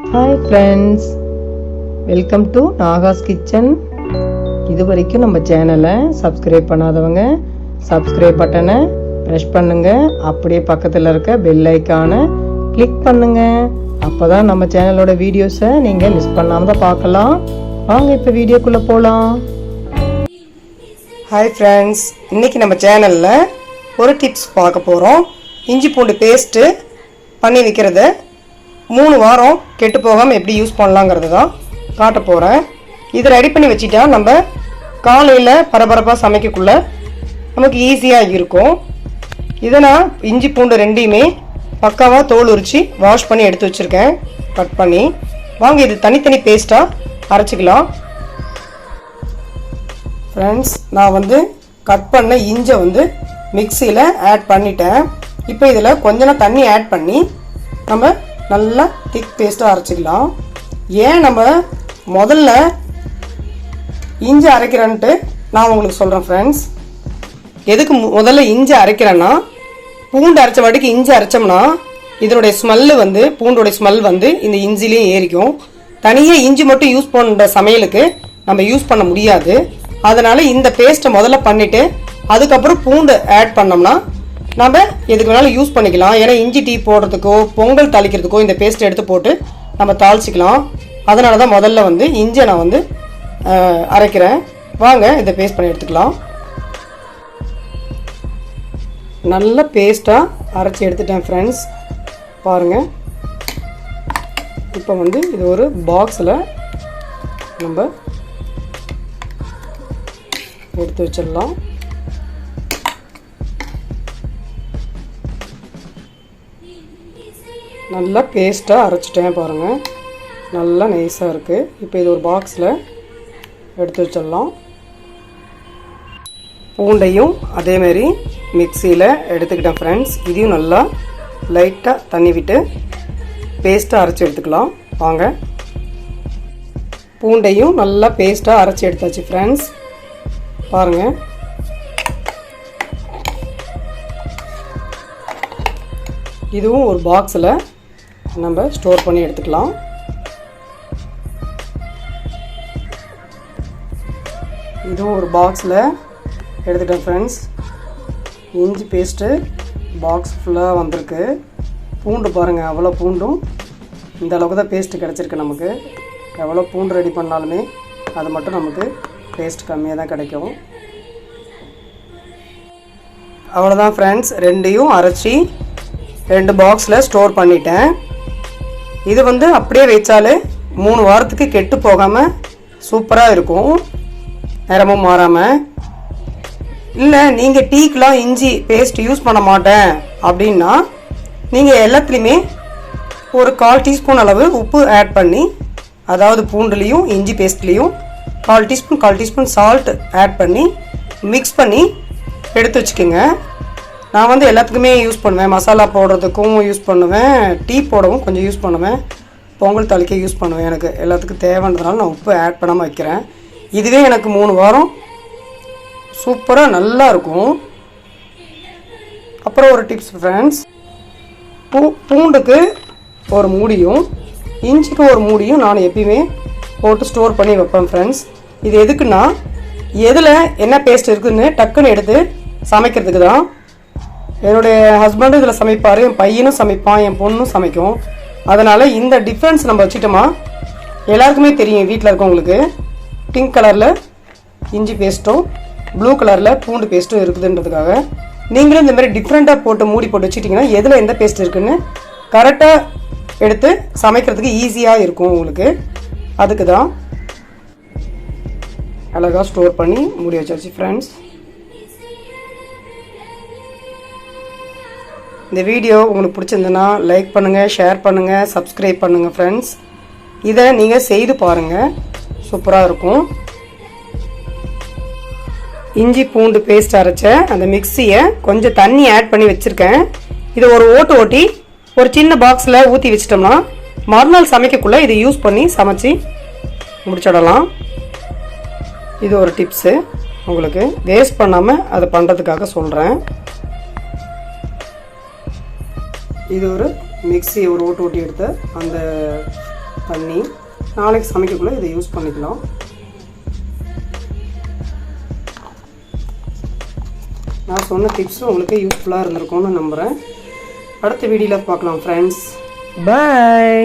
Hi friends welcome to Naga's kitchen இது வரைக்கும் நம்ம சேனலை சப்ஸ்கிரைப் பண்ணாதவங்க சப்ஸ்கிரைப் பட்டனை ப்ரெஷ் பண்ணுங்கள் அப்படியே பக்கத்தில் இருக்க பெல் ஐக்கானை கிளிக் பண்ணுங்கள் அப்போ தான் நம்ம சேனலோட வீடியோஸை நீங்கள் மிஸ் பண்ணாமல் தான் பார்க்கலாம். வாங்க இப்போ வீடியோக்குள்ளே போகலாம் ஹாய் ஃப்ரெண்ட்ஸ் இன்றைக்கி நம்ம சேனலில் ஒரு டிப்ஸ் பார்க்க போகிறோம் இஞ்சி பூண்டு பேஸ்ட்டு பண்ணி வைக்கிறத மூணு வாரம் கெட்டு போகாமல் எப்படி யூஸ் பண்ணலாங்கிறது தான் காட்ட போகிறேன் இதை ரெடி பண்ணி வச்சுட்டா நம்ம காலையில் பரபரப்பாக சமைக்கக்குள்ள நமக்கு ஈஸியாக இருக்கும். இதை நான் இஞ்சி பூண்டு ரெண்டையுமே பக்காவாக தோல் உரித்து வாஷ் பண்ணி எடுத்து வச்சுருக்கேன். கட் பண்ணி. வாங்க இது தனித்தனி பேஸ்ட்டாக அரைச்சிக்கலாம். ஃப்ரெண்ட்ஸ் நான் வந்து கட் பண்ண இஞ்சை வந்து மிக்சியில் ஆட் பண்ணிட்டேன். இப்போ இதில் கொஞ்சம் தண்ணி ஆட் பண்ணி நம்ம நல்லா திக் பேஸ்ட்டாக அரைச்சிக்கலாம். ஏன் நம்ம முதல்ல இஞ்சி அரைக்கிறேன்ட்டு நான் உங்களுக்கு சொல்கிறேன் ஃப்ரெண்ட்ஸ் எதுக்கு முதல்ல இஞ்சி அரைக்கிறேன்னா பூண்டு அரைச்ச வாட்டிக்கு இஞ்சி அரைச்சோம்னா இதனுடைய ஸ்மெல்லு வந்து பூண்டோடைய ஸ்மெல் வந்து இந்த இஞ்சிலையும் ஏறிக்கும். தனியாக இஞ்சி மட்டும் யூஸ் பண்ணுற சமையலுக்கு நம்ம யூஸ் பண்ண முடியாது. அதனால் இந்த பேஸ்ட்டை முதல்ல பண்ணிவிட்டு அதுக்கப்புறம் பூண்டு ஆட் பண்ணோம்னா நம்ம எதுக்கு வேணாலும் யூஸ் பண்ணிக்கலாம். ஏன்னா இஞ்சி டீ போடுறதுக்கோ பொங்கல் தாளிக்கிறதுக்கோ இந்த பேஸ்ட் எடுத்து போட்டு நம்ம தாளிச்சிக்கலாம். அதனால தான் முதல்ல வந்து இஞ்சியை நான் வந்து அரைக்கிறேன். வாங்க இதை பேஸ்ட் பண்ணி எடுத்துக்கலாம். நல்ல பேஸ்ட்டாக அரைச்சி எடுத்துட்டேன் ஃப்ரெண்ட்ஸ் பாருங்கள் இப்போ வந்து இது ஒரு பாக்ஸில் நம்ம எடுத்து வச்சிடலாம். நல்லா பேஸ்ட்டாக அரைச்சிட்டேன் பாருங்கள் நல்லா நைஸாக இருக்குது இப்போ இது ஒரு பாக்ஸில் எடுத்து வச்சிடலாம். பூண்டையும் அதேமாரி மிக்சியில் எடுத்துக்கிட்டேன் ஃப்ரெண்ட்ஸ் இதையும் நல்லா லைட்டாக தண்ணி விட்டு பேஸ்ட்டாக அரைச்சி எடுத்துக்கலாம். வாங்க. பூண்டையும் நல்லா பேஸ்ட்டாக அரைச்சி எடுத்தாச்சு ஃப்ரெண்ட்ஸ் பாருங்கள் இதுவும் ஒரு பாக்ஸில் நம்ம ஸ்டோர் பண்ணி எடுத்துக்கலாம். இதுவும் ஒரு பாக்ஸில் எடுத்துட்டேன் ஃப்ரெண்ட்ஸ் இஞ்சி பேஸ்ட்டு பாக்ஸ் ஃபுல்லாக வந்திருக்கு. பூண்டு பாருங்கள் அவ்வளோ பூண்டும். இந்த அளவுக்கு தான் பேஸ்ட்டு கிடச்சிருக்கு நமக்கு. எவ்வளோ பூண்டு ரெடி பண்ணாலுமே அது மட்டும் நமக்கு பேஸ்ட் கம்மியாக தான் கிடைக்கும். அவ்வளோதான் ஃப்ரெண்ட்ஸ் ரெண்டையும் அரைச்சி ரெண்டு பாக்ஸில் ஸ்டோர் பண்ணிட்டேன். இது வந்து அப்படியே வச்சாலே மூணு வாரத்துக்கு கெட்டு போகாமல் சூப்பராக இருக்கும். நிறமும் மாறாமல் இல்லை நீங்கள் டீக்கெலாம் இஞ்சி பேஸ்ட் யூஸ் பண்ண மாட்டேன் அப்படின்னா நீங்கள் எல்லாத்துலேயுமே ஒரு கால் டீஸ்பூன் அளவு உப்பு ஆட் பண்ணி அதாவது பூண்டுலேயும் இஞ்சி பேஸ்ட்லேயும் கால் டீஸ்பூன் கால் டீஸ்பூன் சால்ட் ஆட் பண்ணி மிக்ஸ் பண்ணி எடுத்து வச்சுக்கோங்க. நான் வந்து எல்லாத்துக்குமே யூஸ் பண்ணுவேன். மசாலா போடுறதுக்கும் யூஸ் பண்ணுவேன். டீ போடவும் கொஞ்சம் யூஸ் பண்ணுவேன். பொங்கல் தாளிக்க யூஸ் பண்ணுவேன் எனக்கு. எல்லாத்துக்கும் தேவைன்றதுனால நான் உப்பு ஆட் பண்ணாமல் வைக்கிறேன். இதுவே எனக்கு மூணு வாரம். சூப்பராக நல்லா இருக்கும். அப்புறம் ஒரு டிப்ஸ் ஃப்ரெண்ட்ஸ் பூ பூண்டுக்கு ஒரு மூடியும் இஞ்சிக்கு ஒரு மூடியும் நான் எப்பயுமே போட்டு ஸ்டோர் பண்ணி வைப்பேன் ஃப்ரெண்ட்ஸ் இது எதுக்குன்னா எதில் என்ன பேஸ்ட் இருக்குதுன்னு டக்குன்னு எடுத்து சமைக்கிறதுக்கு தான் என்னுடைய ஹஸ்பண்டும் இதில் சமைப்பார் என் பையனும் சமைப்பான் என் பொண்ணும் சமைக்கும். அதனால் இந்த டிஃப்ரென்ஸ் நம்ம வச்சுட்டோமா? எல்லாருக்குமே தெரியும் வீட்டில் இருக்கவங்களுக்கு. பிங்க் கலரில் இஞ்சி பேஸ்ட்டும் ப்ளூ கலரில் பூண்டு பேஸ்ட்டும் இருக்குதுன்றதுக்காக. நீங்களும் இந்த மாதிரி டிஃப்ரெண்ட்டாக போட்டு மூடி போட்டு வச்சுட்டிங்கன்னா எதில் எந்த பேஸ்ட் இருக்குதுன்னு கரெக்டாக எடுத்து சமைக்கிறதுக்கு ஈஸியாக இருக்கும் உங்களுக்கு. அதுக்கு தான் அழகாக ஸ்டோர் பண்ணி மூடி வச்சாச்சு ஃப்ரெண்ட்ஸ் இந்த வீடியோ உங்களுக்கு பிடிச்சிருந்ததுன்னா லைக் பண்ணுங்கள் ஷேர் பண்ணுங்கள் சப்ஸ்கிரைப் பண்ணுங்கள் ஃப்ரெண்ட்ஸ் இதை நீங்கள் செய்து பாருங்கள் சூப்பராக இருக்கும். இஞ்சி பூண்டு பேஸ்ட் அரைச்ச அந்த மிக்சியை கொஞ்சம் தண்ணி ஆட் பண்ணி வச்சுருக்கேன். இதை ஒரு ஓட்டு ஓட்டி ஒரு சின்ன பாக்ஸில் ஊற்றி வச்சிட்டோம்னா மறுநாள் சமைக்கக்குள்ளே இதை யூஸ் பண்ணி சமைச்சு முடிச்சிடலாம். இது ஒரு டிப்ஸு உங்களுக்கு வேஸ்ட் பண்ணாமல் அதை பண்ணுறதுக்காக சொல்கிறேன் இது ஒரு மிக்சி ஒரு ஓட்டு ஓட்டி எடுத்த அந்த பண்ணி நாளைக்கு சமைக்கக்குள்ளே இதை யூஸ் பண்ணிக்கலாம். நான் சொன்ன டிப்ஸ் உங்களுக்கு யூஸ்ஃபுல்லாக இருந்திருக்கும்னு நம்புகிறேன் அடுத்த வீடியோவில் பார்க்கலாம் ஃப்ரெண்ட்ஸ் பாய்